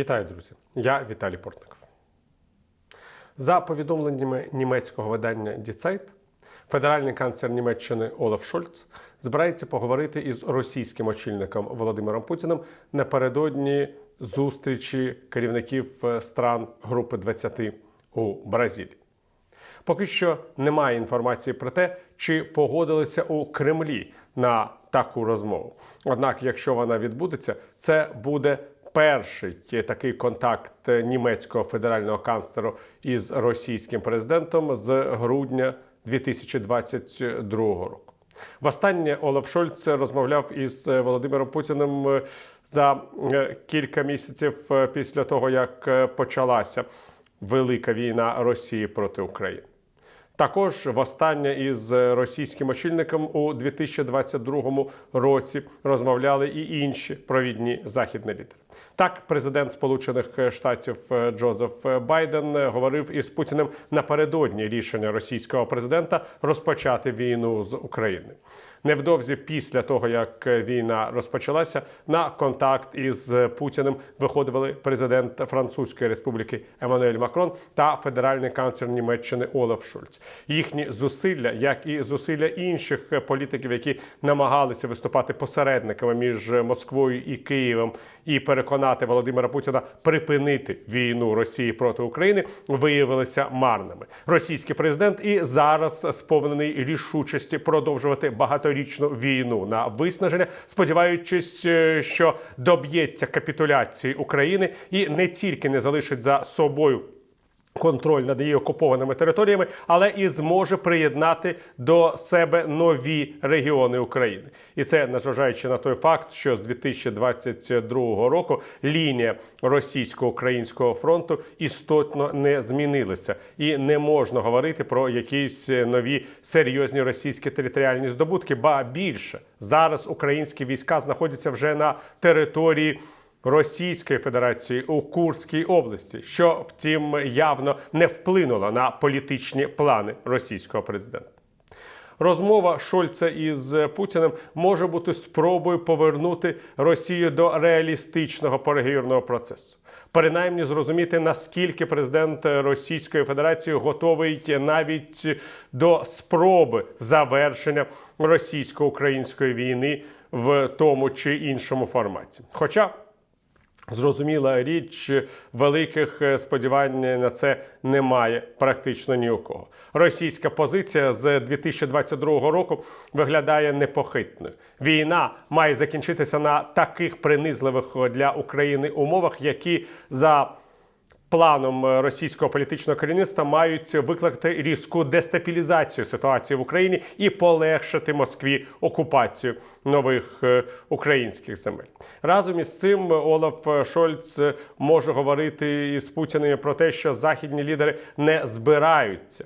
Вітаю, друзі! Я Віталій Портников. За повідомленнями німецького видання Die Zeit, федеральний канцлер Німеччини Олаф Шольц збирається поговорити із російським очільником Володимиром Путіним напередодні зустрічі керівників е, стран Групи 20 у Бразилії. Поки що немає інформації про те, чи погодилися у Кремлі на таку розмову. Однак, якщо вона відбудеться, це буде перший такий контакт німецького федерального канцлера із російським президентом з грудня 2022 року. Востаннє Олаф Шольц розмовляв із Володимиром Путіним за е, кілька місяців е, після того, як е, почалася велика війна Росії проти України. Також востаннє із російським очільником у 2022 році розмовляли і інші провідні західні лідери. Так, президент Сполучених Штатів Джозеф Байден говорив із Путіним напередодні рішення російського президента розпочати війну з Україною. Невдовзі після того, як війна розпочалася, на контакт із Путіним виходили президент Французької республіки Еммануель Макрон та федеральний канцлер Німеччини Олаф Шульц. Їхні зусилля, як і зусилля інших політиків, які намагалися виступати посередниками між Москвою і Києвом, і переконати Володимира Путіна припинити війну Росії проти України, виявилися марними. Російський президент і зараз сповнений рішучості продовжувати багаторічну війну на виснаження, сподіваючись, е, що доб'ється капітуляції України і не тільки не залишить за собою. Контроль над її окупованими територіями, але і зможе приєднати до себе нові регіони України, і це незважаючи на той факт, що з 2022 року лінія російсько-українського фронту істотно не змінилася, і не можна говорити про якісь нові серйозні російські територіальні здобутки. Ба більше зараз українські війська знаходяться вже на території. Російської Федерації у Курській області, що втім явно не вплинуло на політичні плани російського президента. Розмова Шольца із Путіним може бути спробою повернути Росію до реалістичного переговірного процесу. Принаймні зрозуміти, наскільки президент Російської Федерації готовий навіть до спроби завершення російсько-української війни в тому чи іншому форматі. Хоча Зрозуміла річ, великих сподівань на це немає практично ні у кого. Російська позиція з 2022 року виглядає непохитною. Війна має закінчитися на таких принизливих для України умовах, які за Планом російського політичного керівництва мають викликати різку дестабілізацію ситуації в Україні і полегшити Москві окупацію нових е, українських земель. Разом із цим Олаф Шольц може говорити із Путіним про те, що західні лідери не збираються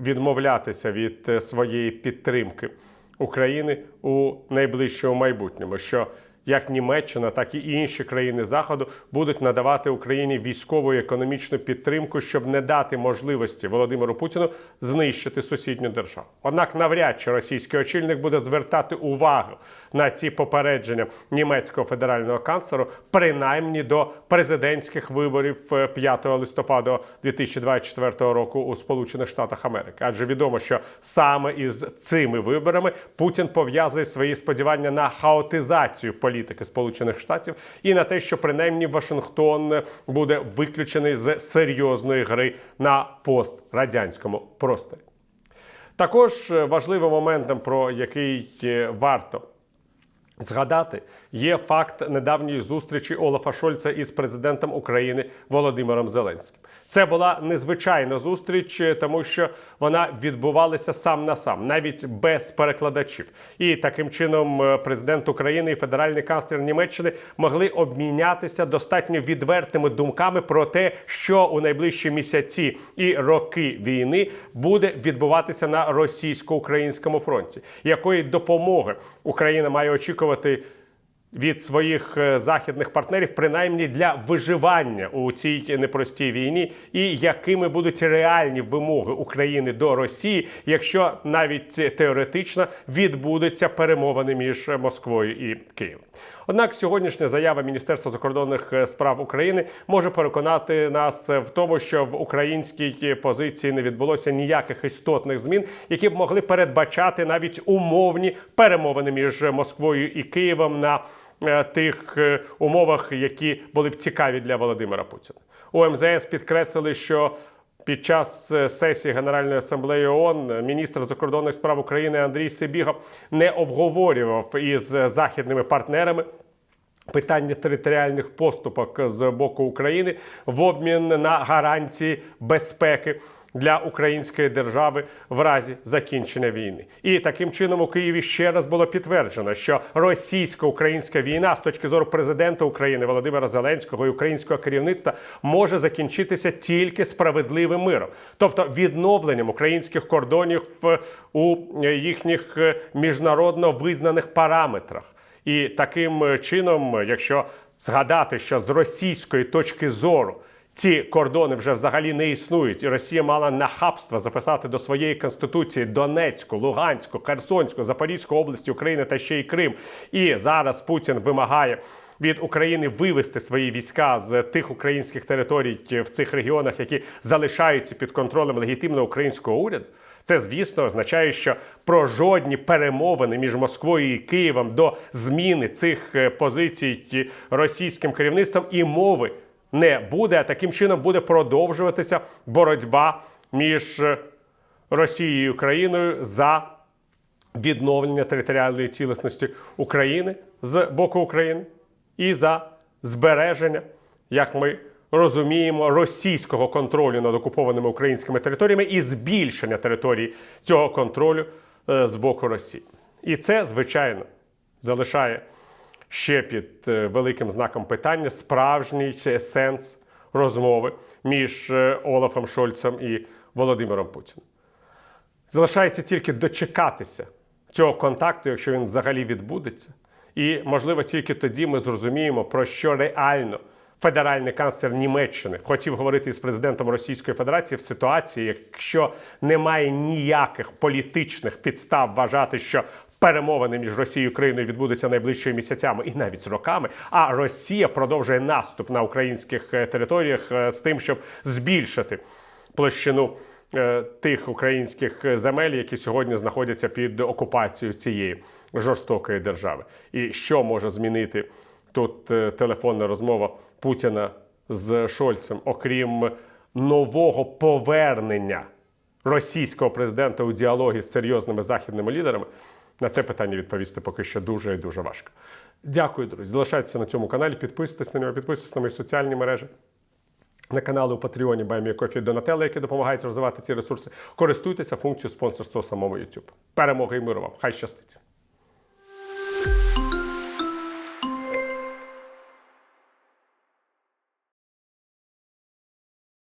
відмовлятися від е, своєї підтримки України у найближчому майбутньому. що як Німеччина, так і інші країни Заходу будуть надавати Україні військову і економічну підтримку, щоб не дати можливості Володимиру Путіну знищити сусідню державу. Однак, навряд чи російський очільник буде звертати увагу на ці попередження німецького федерального канцлеру, принаймні до президентських виборів 5 листопада 2024 року у Сполучених Штатах Америки. Адже відомо, що саме із цими виборами Путін пов'язує свої сподівання на хаотизацію політики політики Сполучених Штатів і на те, що принаймні Вашингтон буде виключений з серйозної гри на пострадянському просторі. Також важливим моментом, про який варто Згадати є факт недавньої зустрічі Олафа Шольца із президентом України Володимиром Зеленським. Це була незвичайна зустріч, тому що вона відбувалася сам на сам, навіть без перекладачів. І таким чином президент України і федеральний канцлер Німеччини могли обмінятися достатньо відвертими думками про те, що у найближчі місяці і роки війни буде відбуватися на російсько-українському фронті, якої допомоги Україна має очікувати очікувати від своїх е, західних партнерів, принаймні для виживання у цій непростій війні, і якими будуть реальні вимоги України до Росії, якщо навіть теоретично відбудуться перемовини між Москвою і Києвом. Однак сьогоднішня заява Міністерства закордонних е, справ України може переконати нас в тому, що в українській позиції не відбулося ніяких істотних змін, які б могли передбачати навіть умовні перемовини між Москвою і Києвом на тих е, умовах, які були б цікаві для Володимира Путіна. У МЗС підкреслили, що під час е, сесії Генеральної асамблеї ООН міністр закордонних справ України Андрій Сибіга не обговорював із західними партнерами. Питання територіальних поступок з боку України в обмін на гарантії безпеки для української держави в разі закінчення війни. І таким чином у Києві ще раз було підтверджено, що російсько-українська війна з точки зору президента України Володимира Зеленського і українського керівництва може закінчитися тільки справедливим миром, тобто відновленням українських кордонів у їхніх е, міжнародно визнаних параметрах. І таким е, чином, якщо згадати, що з російської точки зору ці кордони вже взагалі не існують, і Росія мала нахабство записати до своєї конституції Донецьку, Луганську, Херсонську, Запорізьку області України та ще й Крим. І зараз Путін вимагає. Від України вивести свої війська з тих українських територій в цих регіонах, які залишаються під контролем легітимного українського уряду. Це, звісно, означає, що про жодні перемовини між Москвою і Києвом до зміни цих е, позицій російським керівництвом і мови не буде. А таким чином буде продовжуватися боротьба між е, Росією і Україною за відновлення територіальної цілісності України з боку України і за збереження, як ми розуміємо, російського контролю над окупованими українськими територіями і збільшення території цього контролю е, з боку Росії. І це, звичайно, залишає ще під е, великим знаком питання справжній сенс розмови між е, Олафом Шольцем і Володимиром Путіним. Залишається тільки дочекатися цього контакту, якщо він взагалі відбудеться. І, можливо, тільки тоді ми зрозуміємо, про що реально федеральний канцлер Німеччини хотів говорити з президентом Російської Федерації в ситуації, якщо немає ніяких політичних підстав вважати, що перемовини між Росією і Україною відбудуться найближчими місяцями і навіть роками. А Росія продовжує наступ на українських е, територіях е, з тим, щоб збільшити площину е, тих українських земель, які сьогодні знаходяться під окупацією цієї жорстокої держави. І що може змінити тут телефонна розмова Путіна з Шольцем, окрім нового повернення російського президента у діалогі з серйозними західними лідерами? На це питання відповісти поки що дуже і дуже важко. Дякую, друзі. Залишайтеся на цьому каналі, підписуйтесь на нього, підписуйтесь на мої соціальні мережі на канали у Патреоні Байміякофі Донателла, які допомагають розвивати ці ресурси. Користуйтеся функцією спонсорства самого YouTube. Перемоги і миру вам! Хай щастить!